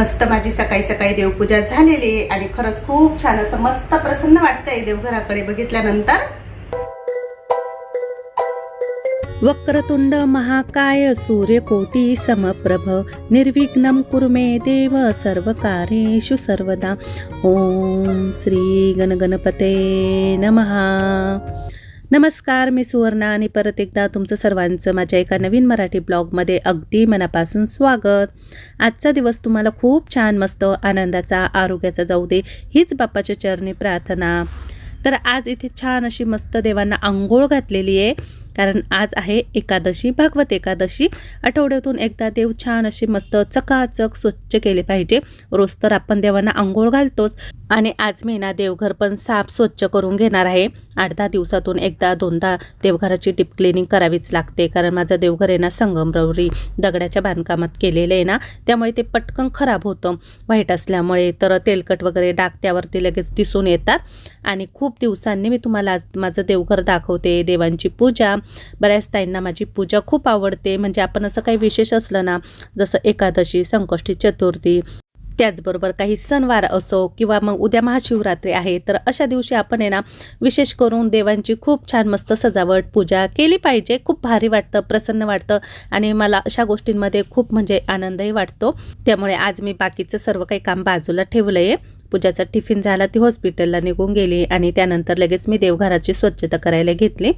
मस्त माझी सकाळी सकाळी देवपूजा झालेली आहे आणि खरंच खूप छान असं मस्त प्रसन्न वाटतंय देवघराकडे बघितल्यानंतर. वक्रतुंड महाकाय सूर्यकोटी समप्रभ निर्विघ्न कुर्मे देव देव सर्वकार्येषु सर्वदा. ओम श्री गणगणपते नमहा नमस्कार मी सुवर्णा आणि परत एकदा तुमचं सर्वांचं माझ्या एका नवीन मराठी ब्लॉगमध्ये अगदी मनापासून स्वागत. आजचा दिवस तुम्हाला खूप छान मस्त आनंदाचा आरोग्याचा जाऊ दे हीच बाप्पाच्या चरणी प्रार्थना. तर आज इथे छान अशी मस्त देवांना आंघोळ घातलेली आहे कारण आज आहे एकादशी भागवत एकादशी. आठवड्यातून एकदा देव छान अशी मस्त चकाचक स्वच्छ केले पाहिजे. रोज तर आपण देवांना आंघोळ घालतोच. आणि आज मी ना देवघर पण साफ स्वच्छ करून घेणार आहे. आठ दहा दिवसातून एकदा दोनदा देवघराची डीप क्लिनिंग करावीच लागते. कारण माझं देवघर आहे ना संगमरवरी दगडाच्या बांधकामात केलेलं आहे ना त्यामुळे ते पटकन खराब होतं. व्हाईट असल्यामुळे तर तेलकट वगैरे डाग त्यावरती लगेच दिसून येतात. आणि खूप दिवसांनी मी तुम्हाला आज माझं देवघर दाखवते देवांची पूजा. बऱ्याच ताईंना माझी पूजा खूप आवडते. म्हणजे आपण असं काही विशेष असलं ना जसं एकादशी संकष्टी चतुर्थी त्याचबरोबर काही सणवार असो किंवा मग उद्या महाशिवरात्री आहे तर अशा दिवशी आपण आहे ना विशेष करून देवांची खूप छान मस्त सजावट पूजा केली पाहिजे. खूप भारी वाटतं प्रसन्न वाटतं आणि मला अशा गोष्टींमध्ये खूप म्हणजे आनंदही वाटतो. त्यामुळे आज मी बाकीचं सर्व काही काम बाजूला ठेवलं आहे पूजाचा टिफिन झाला ती हॉस्पिटलला निघून गेली आणि त्यानंतर लगेच मी देवघराची स्वच्छता करायला घेतली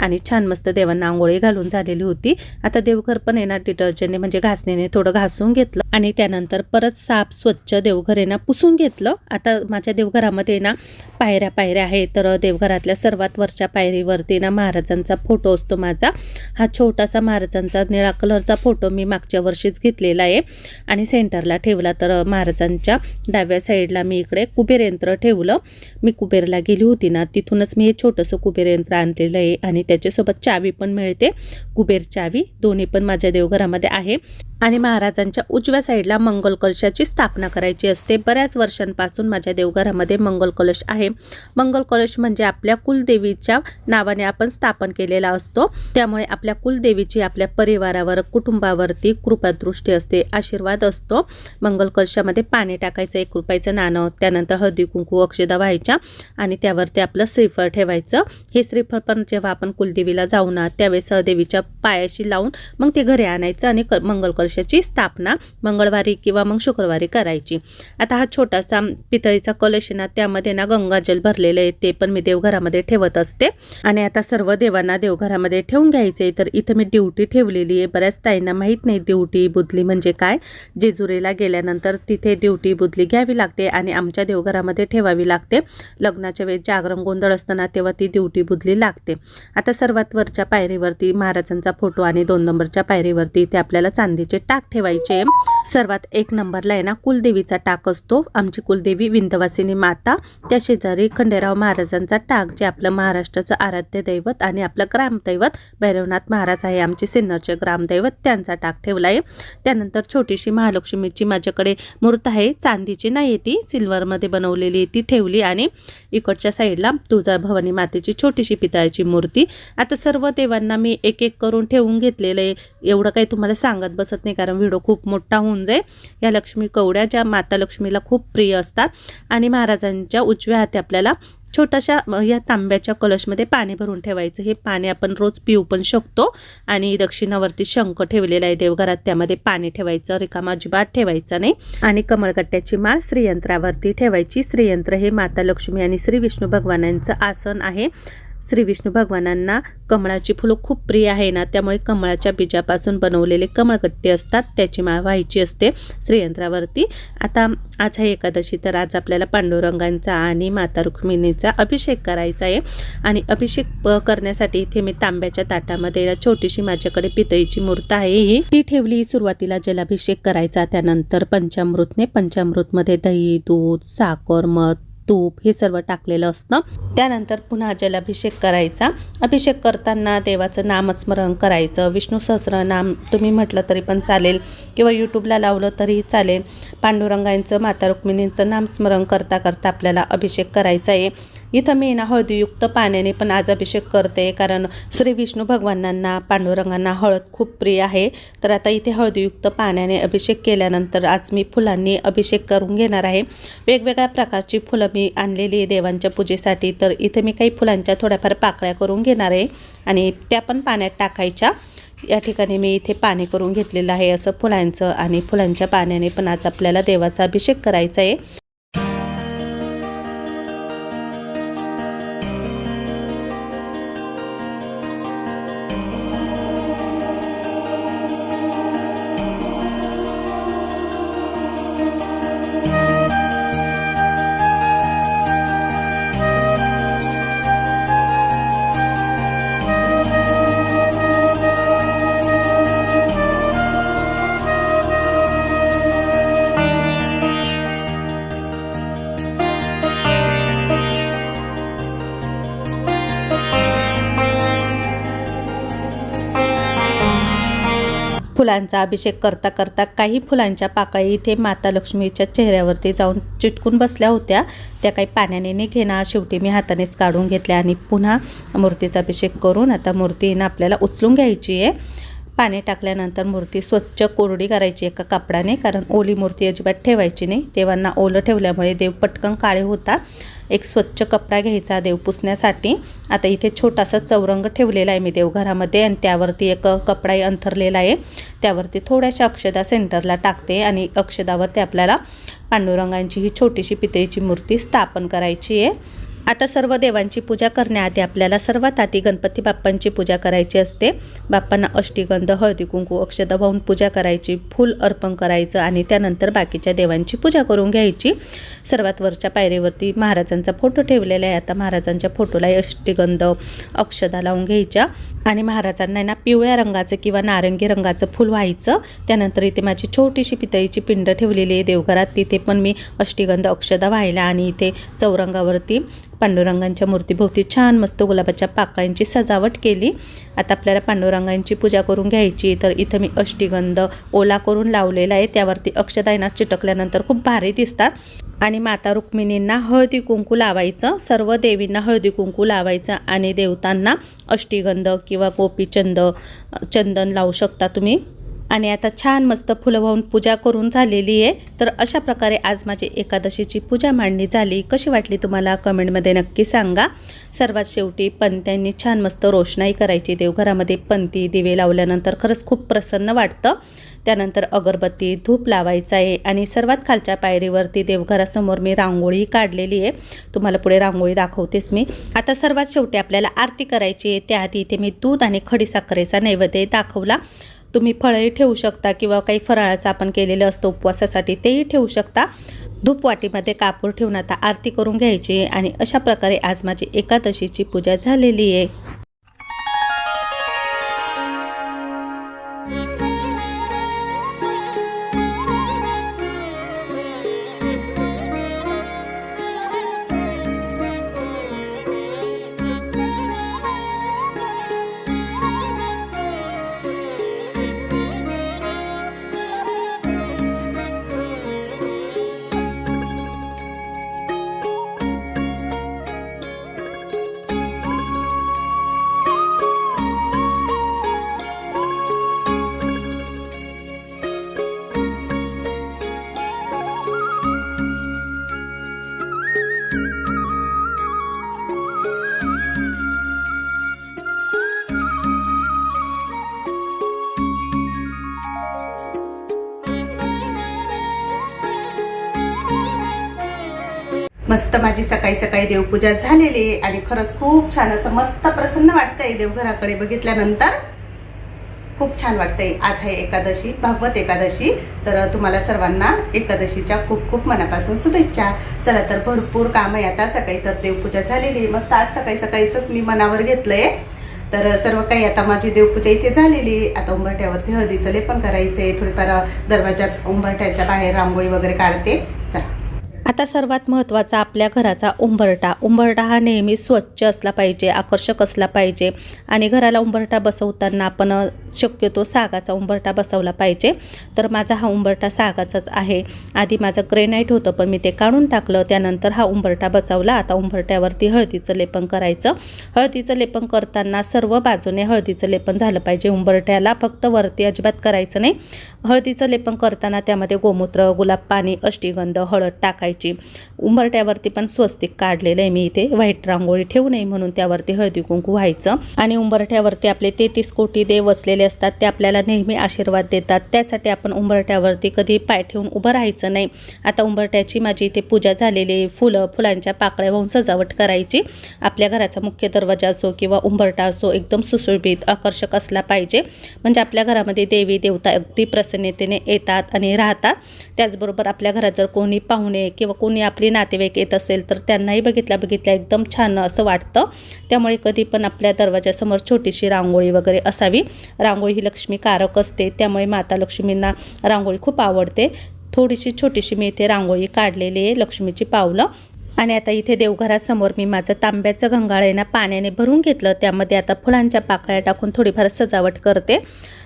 आणि छान मस्त देवांना आंघोळी घालून झालेली होती. आता देवघर पण येणार डिटर्जंटने म्हणजे घासणीने थोडं घासून घेतलं आणि त्यानंतर परत साफ स्वच्छ देवघर आहे ना पुसून घेतलं. आता माझ्या देवघरामध्ये ना पायऱ्या पायऱ्या आहेत तर देवघरातल्या सर्वात वरच्या पायरीवरती ना महाराजांचा फोटो असतो माझा. हा छोटासा महाराजांचा निळा कलरचा फोटो मी मागच्या वर्षीच घेतलेला आहे आणि सेंटरला ठेवला तर महाराजांच्या डाव्या साईडला मी इकडे कुबेर यंत्र ठेवलं. मी कुबेरला गेली होती ना तिथूनच मी हे छोटंसं कुबेर यंत्र आणलेलं आहे आणि त्याच्यासोबत चावी पण मिळते. कुबेर चावी दोन्ही पण माझ्या देवघरामध्ये आहे. आणि महाराजांच्या उजव्या साईडला मंगल कलशाची स्थापना करायची असते. बऱ्याच वर्षांपासून माझ्या देवघरामध्ये मंगल कलश आहे. मंगल कलश म्हणजे आपल्या कुलदेवीच्या नावाने आपण स्थापन केलेला असतो. त्यामुळे आपल्या कुलदेवीची आपल्या परिवारावर कुटुंबावरती कृपादृष्टी असते आशीर्वाद असतो. मंगल कलशामध्ये पाणी टाकायचं एक रुपयाचं नाणं त्यानंतर हळदी कुंकू अक्षदा व्हायच्या आणि त्यावरती आपलं श्रीफळ ठेवायचं. हे श्रीफळ पण जेव्हा आपण कुलदेवीला जाऊ ना त्यावेळेस देवीच्या पायाशी लावून मग ते घरी आणायचं आणि क मंगल कलशाची स्थापना मंगळवारी किंवा मग शुक्रवारी करायची. आता हा छोटासा पितळीचा कलश ना त्यामध्ये ना गंगाजल भरलेलं आहे. ते पण मी देवघरामध्ये ठेवत असते. आणि आता सर्व देवांना देवघरामध्ये ठेवून घ्यायचे तर इथं मी ड्युटी ठेवलेली आहे. बऱ्याच ताईंना माहीत नाही ड्युटी बुदली म्हणजे काय. जेजुरीला गेल्यानंतर तिथे ड्युटी बुदली घ्यावी लागते आणि आमच्या देवघरामध्ये ठेवावी लागते. लग्नाच्या वेळेस जागरण गोंधळ असताना तेव्हा ती ड्युटी बुदली लागते. आता सर्वात वरच्या पायरीवरती महाराजांचा फोटो आणि दोन नंबरच्या पायरीवरती ते आपल्याला चांदीचे टाक ठेवायचे. सर्वात एक नंबरला आहे ना कुलदेवीचा टाक असतो. आमची कुलदेवी विंध्यवासिनी माता. त्या शेजारी खंडेराव महाराजांचा टाक जे आपलं महाराष्ट्राचं आराध्य दैवत आणि आपलं ग्रामदैवत भैरवनाथ महाराज आहे. आमचे सिन्नरचे ग्रामदैवत त्यांचा टाक ठेवला आहे. त्यानंतर छोटीशी महालक्ष्मीची माझ्याकडे मूर्त आहे. चांदीची नाही ती सिल्वरमध्ये बनवलेली ती ठेवली आणि इकडच्या साईडला तुळजाभवानी मातेची छोटीशी पितळाची मूर्ती. आता सर्व देवांना मी एक एक करून ठेवून घेतलेलं आहे. एवढं काही तुम्हाला सांगत बसत नाही. कारण व्हिडिओ खूप मोठा होऊन जाईल. या लक्ष्मी कवड्या ज्या माता लक्ष्मीला खूप प्रिय असतात. आणि महाराजांच्या उजव्या हाती आपल्याला छोट्याशा या तांब्याच्या कलशमध्ये पाणी भरून ठेवायचं. हे पाणी आपण रोज पिऊ पण शकतो. आणि दक्षिणावरती शंख ठेवलेला आहे देवघरात. त्यामध्ये पाणी ठेवायचं. रिकामा अजिबात ठेवायचा नाही. आणि कमळगट्ट्याची माळ श्रीयंत्रावरती ठेवायची. श्रीयंत्र हे माता लक्ष्मी आणि श्री विष्णू भगवानांचं आसन आहे. श्री विष्णू भगवानांना कमळाची फुलं खूप प्रिय आहे ना त्यामुळे कमळाच्या बीजापासून बनवलेले कमळकट्टे असतात त्याची माळ व्हायची असते श्रीयंत्रावरती. आता आज आहे एकादशी तर आज आपल्याला पांडुरंगांचा आणि माता रुक्मिणीचा अभिषेक करायचा आहे. आणि अभिषेक करण्यासाठी इथे मी तांब्याच्या ताटामध्ये छोटीशी माझ्याकडे पितळीची मूर्त आहे ही. ती ठेवली सुरुवातीला जलाभिषेक करायचा त्यानंतर पंचामृतने पंचामृतमध्ये दही दूध साखर मध तूप हे सर्व टाकलेलं असतं. त्यानंतर पुन्हा जलाभिषेक करायचा अभिषेक करताना देवाचं नामस्मरण करायचं. विष्णू सहस्रनाम तुम्ही म्हटलं तरी पण चालेल किंवा यूट्यूबला लावलं तरी चालेल. पांडुरंगांचं माता रुक्मिणींचं नामस्मरण करता करता आपल्याला अभिषेक करायचा आहे. इथं मी ना हळदीयुक्त पाण्याने पण आज अभिषेक करते कारण श्री विष्णू भगवानांना पांडुरंगांना हळद खूप प्रिय आहे. तर आता इथे हळदीयुक्त पाण्याने अभिषेक केल्यानंतर आज मी फुलांनी अभिषेक करून घेणार आहे. वेगवेगळ्या प्रकारची फुलं मी आणलेली आहे देवांच्या पूजेसाठी तर इथे मी काही फुलांच्या थोड्याफार पाकळ्या करून घेणार आहे आणि त्या पण पाण्यात टाकायच्या. या ठिकाणी मी इथे पाणी करून घेतलेलं आहे असं फुलांचं आणि फुलांच्या पाण्याने पण आज आपल्याला देवाचा अभिषेक करायचा आहे. फुलांचा अभिषेक करता करता काही फुलांच्या पाकळी इथे माता लक्ष्मीच्या चेहऱ्यावरती जाऊन चिटकून बसल्या होत्या. त्या काही पाण्याने निघेना शेवटी मी हातानेच काढून घेतल्या आणि पुन्हा मूर्तीचा अभिषेक करून आता मूर्तीनं आपल्याला उचलून घ्यायची आहे. पाणी टाकल्यानंतर मूर्ती स्वच्छ कोरडी करायची एका कापडाने कारण ओली मूर्ती अजिबात ठेवायची नाही. देवांना ओलं ठेवल्यामुळे देव पटकन काळे होता एक स्वच्छ कपडा घ्यायचा देव पुसण्यासाठी. आता इथे छोटासा चौरंग ठेवलेला आहे मी देवघरामध्ये आणि त्यावरती एक कपडाही अंथरलेला आहे. त्यावरती थोड्याशा अक्षदा सेंटरला टाकते आणि अक्षदावरती आपल्याला पांडुरंगांची ही छोटीशी पितळीची मूर्ती स्थापन करायची आहे. आता सर्व देवांची पूजा करण्याआधी आपल्याला सर्वात आधी गणपती बाप्पांची पूजा करायची असते. बाप्पांना अष्टीगंध हळदी कुंकू अक्षदा वाहून पूजा करायची फूल अर्पण करायचं आणि त्यानंतर बाकीच्या देवांची पूजा करून घ्यायची. सर्वात वरच्या पायरीवरती महाराजांचा फोटो ठेवलेला आहे. आता महाराजांच्या फोटोलाही अष्टीगंध अक्षदा लावून घ्यायच्या. आणि महाराजांना आहे ना पिवळ्या रंगाचं किंवा नारंगी रंगाचं फूल व्हायचं. त्यानंतर इथे माझी छोटीशी पितळीची पिंड ठेवलेली आहे देवघरात. तिथे पण मी अष्टीगंध अक्षदा व्हायला आणि इथे चौरंगावरती पांडुरंगांच्या मूर्तीभोवती छान मस्त गुलाबाच्या पाकळ्यांची सजावट केली. आता आपल्याला पांडुरंगांची पूजा करून घ्यायची. तर इथं मी अष्टीगंध ओला करून लावलेला आहे. त्यावरती अक्षदायना चिटकल्यानंतर खूप भारी दिसतात. आणि माता रुक्मिणींना हळदी कुंकू लावायचं. सर्व देवींना हळदी कुंकू लावायचं आणि देवतांना अष्टीगंध किंवा गोपीचंद चंदन लावू शकता तुम्ही. आणि आता छान मस्त फुलं वाहून पूजा करून झालेली आहे. तर अशा प्रकारे आज माझी एकादशीची पूजा मांडणी झाली. कशी वाटली तुम्हाला कमेंटमध्ये नक्की सांगा. सर्वात शेवटी पंत्यांनी छान मस्त रोषणाई करायची. देवघरामध्ये पंती दिवे लावल्यानंतर खरंच खूप प्रसन्न वाटतं. त्यानंतर अगरबत्ती धूप लावायचा आहे आणि सर्वात खालच्या पायरीवरती देवघरासमोर मी रांगोळी काढलेली आहे. तुम्हाला पुढे रांगोळी दाखवतेच मी. आता सर्वात शेवटी आपल्याला आरती करायची आहे. त्याआधी इथे मी दूध आणि खडीसाखरेचा नैवेद्य दाखवला. तुम्ही फळंही ठेवू शकता किंवा काही फराळाचं आपण केलेलं असतं उपवासासाठी तेही ठेवू शकता. धूपवाटीमध्ये कापूर ठेवून आता आरती करून घ्यायची आणि अशा प्रकारे आज माझी एकादशीची पूजा झालेली आहे. मस्त माझी सकाळी सकाळी देवपूजा झालेली आहे आणि खरंच खूप छान असं मस्त प्रसन्न वाटतंय देवघराकडे बघितल्यानंतर. खूप छान वाटतंय. आज आहे एकादशी भागवत एकादशी. तर तुम्हाला सर्वांना एकादशीच्या खूप खूप मनापासून शुभेच्छा. चला तर भरपूर काम आहे आता. सकाळी तर देवपूजा झालेली आहे. मस्त आज सकाळी सकाळीच मी मनावर घेतलंय. तर सर्व काही आता माझी देवपूजा इथे झालेली आता उंबरठ्यावरती हळदीचं लेपन करायचंय. थोडीफार दरवाजात उंबरठ्याच्या बाहेर रांगोळी वगैरे काढते. आता सर्वात महत्त्वाचा आपल्या घराचा उंबरटा उंबरटा हा नेहमी स्वच्छ असला पाहिजे आकर्षक असला पाहिजे आणि घराला उंबरटा बसवताना आपण शक्यतो सागाचा उंबरटा बसवला पाहिजे. तर माझा हा उंबरटा सागाचाच आहे. आधी माझं ग्रेनाईट होतं पण मी ते काढून टाकलं. त्यानंतर हा उंबरटा बसवला. आता उंबरट्यावरती हळदीचं लेपन करायचं. हळदीचं लेपन करताना सर्व बाजूने हळदीचं लेपन झालं पाहिजे. उंबरट्याला फक्त वरती अजिबात करायचं नाही. हळदीचं लेपन करताना त्यामध्ये गोमूत्र गुलाब पाणी अष्टीगंध हळद टाकायची. उंबरट्यावरती पण स्वस्तिक काढलेलं आहे मी इथे. व्हाईट रांगोळी ठेवू नये म्हणून त्यावरती हळदी कुंकू व्हायचं. आणि उंबरठ्यावरती आपले तेहतीस कोटी देव वसलेले असतात ते आपल्याला नेहमी आशीर्वाद देतात. त्यासाठी आपण उंबरठ्यावरती कधी पाय ठेवून उभं राहायचं नाही. आता उंबरट्याची माझी इथे पूजा झालेली फुलं फुलांच्या पाकळ्या वाहून सजावट करायची. आपल्या घराचा मुख्य दरवाजा असो किंवा उंबरटा असो एकदम सुशोभित आकर्षक असला पाहिजे. म्हणजे आपल्या घरामध्ये देवी देवता अगदी प्रसन्नतेने येतात आणि राहतात. त्याचबरोबर आपल्या घरात जर कोणी पाहुणे किंवा कोणी आपली नातेवाईक येत असेल तर त्यांनाही बघितल्या बघितल्या एकदम छान असं वाटतं. त्यामुळे कधी पण आपल्या दरवाजासमोर छोटीशी रांगोळी वगैरे असावी. रांगोळी ही लक्ष्मीकारक असते. त्यामुळे माता लक्ष्मींना रांगोळी खूप आवडते. थोडीशी छोटीशी मी इथे रांगोळी काढलेली आहे लक्ष्मीची पावलं. आणि आता इथे देवघरासमोर मी माझं तांब्याचं गंगाळ आहे ना पाण्याने भरून घेतलं. त्यामध्ये आता फुलांच्या पाकळ्या टाकून थोडीफार सजावट करते.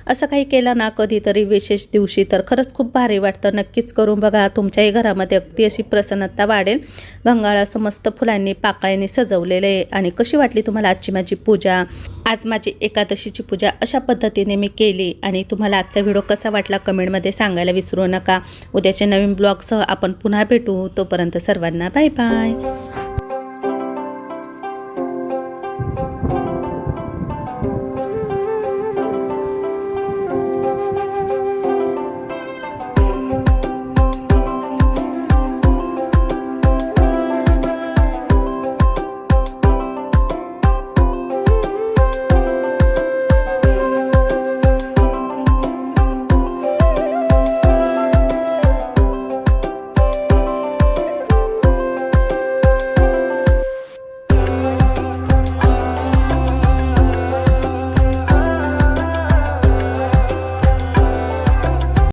असं काही केलं ना कधीतरी विशेष दिवशी तर खरंच खूप भारी वाटतं. नक्कीच करून बघा तुमच्याही घरामध्ये अगदी अशी प्रसन्नता वाढेल. गंगाळ असं मस्त फुलांनी पाकळ्यांनी सजवलेलं आहे. आणि कशी वाटली तुम्हाला आजची माझी पूजा? आज माझी एकादशीची पूजा अशा पद्धतीने मी केली. आणि तुम्हाला आजचा व्हिडिओ कसा वाटला कमेंटमध्ये सांगायला विसरू नका. उद्याच्या नवीन ब्लॉगसह आपण पुन्हा भेटू. तोपर्यंत सर्वांना बाय बाय.